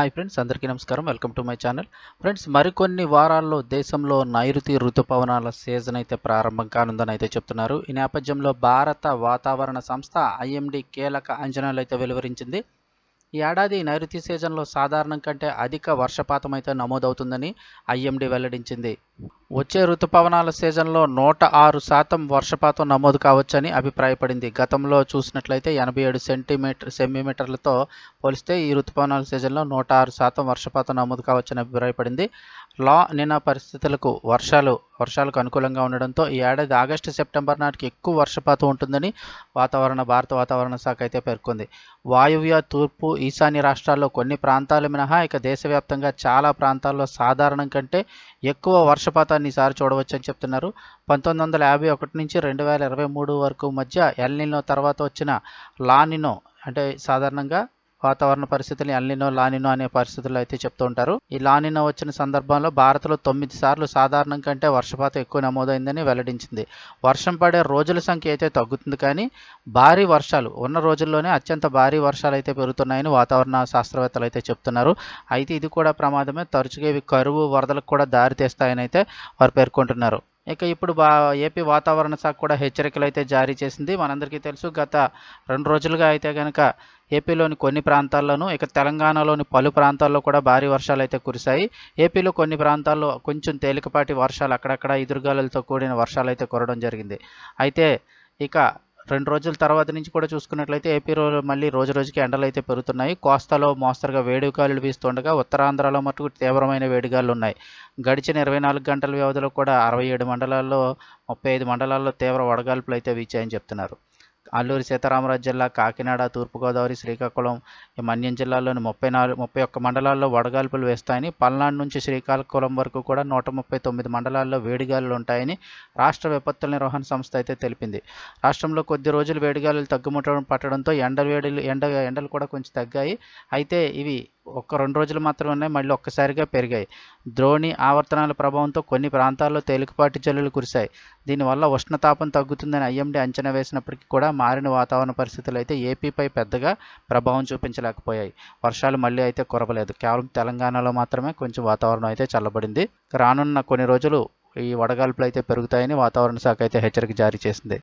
Hi friends అందరికీ నమస్కారం. Welcome to my channel. Friends మరికొన్ని వారాల్లో దేశంలో నైరుతి ఋతుపవనాల సీజన్ అయితే ప్రారంభం కానుందని అయితే చెప్తున్నారు. ఈ నేపథ్యంలో భారత వాతావరణ సంస్థ ఐఎండి కీలక అంచనాలు అయితే వెలువరించింది. ఈ ఏడాది నైరుతి సీజన్లో సాధారణం కంటే అధిక వర్షపాతం అయితే నమోదవుతుందని ఐఎండి వెల్లడించింది. వచ్చే ఋతుపవనాల సీజన్లో నూట ఆరు శాతం వర్షపాతం నమోదు కావచ్చని అభిప్రాయపడింది. గతంలో చూసినట్లయితే ఎనభై ఏడు సెంటీమీటర్ సెంటీమీటర్లతో పోలిస్తే ఈ ఋతుపవనాల సీజన్లో నూట ఆరు శాతం వర్షపాతం నమోదు కావచ్చని అభిప్రాయపడింది. లా నిన్న పరిస్థితులకు వర్షాలు వర్షాలకు అనుకూలంగా ఉండడంతో ఈ ఏడాది ఆగస్టు సెప్టెంబర్ నాటికి ఎక్కువ వర్షపాతం ఉంటుందని వాతావరణ భారత వాతావరణ శాఖ అయితే పేర్కొంది. వాయువ్య తూర్పు ఈశాన్య రాష్ట్రాల్లో కొన్ని ప్రాంతాలు మినహా ఇక దేశవ్యాప్తంగా చాలా ప్రాంతాల్లో సాధారణం కంటే ఎక్కువ వర్షపాతాన్ని ఈసారి చూడవచ్చని చెప్తున్నారు. పంతొమ్మిది వందల యాభై ఒకటి నుంచి రెండు వేల ఇరవై మూడు వరకు మధ్య ఎల్నినో తర్వాత వచ్చిన లానినో అంటే సాధారణంగా వాతావరణ పరిస్థితులు ఎల్నినో లానినో అనే పరిస్థితులు అయితే చెప్తూ ఉంటారు. ఈ లానినో వచ్చిన సందర్భంలో భారత్లో తొమ్మిది సార్లు సాధారణం కంటే వర్షపాతం ఎక్కువ నమోదైందని వెల్లడించింది. వర్షం పడే రోజుల సంఖ్య అయితే తగ్గుతుంది కానీ భారీ వర్షాలు ఉన్న రోజుల్లోనే అత్యంత భారీ వర్షాలు అయితే పెరుగుతున్నాయని వాతావరణ శాస్త్రవేత్తలు అయితే చెప్తున్నారు. అయితే ఇది కూడా ప్రమాదమే. తరచుగా ఇవి కరువు వరదలకు కూడా దారితీస్తాయని అయితే వారు పేర్కొంటున్నారు. ఇక ఇప్పుడు బా ఏపీ వాతావరణ శాఖ కూడా హెచ్చరికలు అయితే జారీ చేసింది. మనందరికీ తెలుసు గత రెండు రోజులుగా అయితే కనుక ఏపీలోని కొన్ని ప్రాంతాల్లోనూ ఇక తెలంగాణలోని పలు ప్రాంతాల్లో కూడా భారీ వర్షాలు అయితే కురిశాయి. ఏపీలో కొన్ని ప్రాంతాల్లో కొంచెం తేలికపాటి వర్షాలు అక్కడక్కడ ఎదురుగాలులతో కూడిన వర్షాలు అయితే కురవడం జరిగింది. అయితే ఇక రెండు రోజుల తర్వాత నుంచి కూడా చూసుకున్నట్లయితే ఏపీలో మళ్ళీ రోజు రోజుకి ఎండలు అయితే పెరుగుతున్నాయి. కోస్తాలో మోస్తరుగా వేడిగాలులు వీస్తుండగా ఉత్తరాంధ్రలో మటుకు తీవ్రమైన వేడిగాలు ఉన్నాయి గడిచిన ఇరవై నాలుగు గంటల వ్యవధిలో కూడా అరవై ఏడు మండలాల్లో ముప్పై ఐదు మండలాల్లో తీవ్ర వడగాల్పులు అయితే వీచాయని చెప్తున్నారు. అల్లూరి సీతారామరాజు జిల్లా కాకినాడ తూర్పుగోదావరి శ్రీకాకుళం ఈ మన్యం జిల్లాలోని ముప్పై నాలుగు ముప్పై ఒక్క మండలాల్లో వడగాల్పులు వేస్తాయని పల్నాడు నుంచి శ్రీకాకుళం వరకు కూడా నూట ముప్పై తొమ్మిది మండలాల్లో వేడిగాలులు ఉంటాయని రాష్ట్ర విపత్తుల నిర్వహణ సంస్థ అయితే తెలిపింది. రాష్ట్రంలో కొద్ది రోజులు వేడిగాలులు తగ్గుముట్టడం పట్టడంతో ఎండ వేడిలు ఎండ ఎండలు కూడా కొంచెం తగ్గాయి. అయితే ఇవి ఒక్క రెండు రోజులు మాత్రమే ఉన్నాయి మళ్ళీ ఒక్కసారిగా పెరిగాయి. ద్రోణి ఆవర్తనాల ప్రభావంతో కొన్ని ప్రాంతాల్లో తేలికపాటి జల్లులు కురిశాయి. దీనివల్ల ఉష్ణతాపం తగ్గుతుందని ఐఎండీ అంచనా వేసినప్పటికీ కూడా మారిన వాతావరణ పరిస్థితులు అయితే ఏపీపై పెద్దగా ప్రభావం చూపించలేకపోయాయి. వర్షాలు మళ్ళీ అయితే కురవలేదు. కేవలం తెలంగాణలో మాత్రమే కొంచెం వాతావరణం అయితే చల్లబడింది. రానున్న కొన్ని రోజులు ఈ వడగాల్పులు అయితే పెరుగుతాయని వాతావరణ శాఖ అయితే హెచ్చరిక జారీ చేసింది.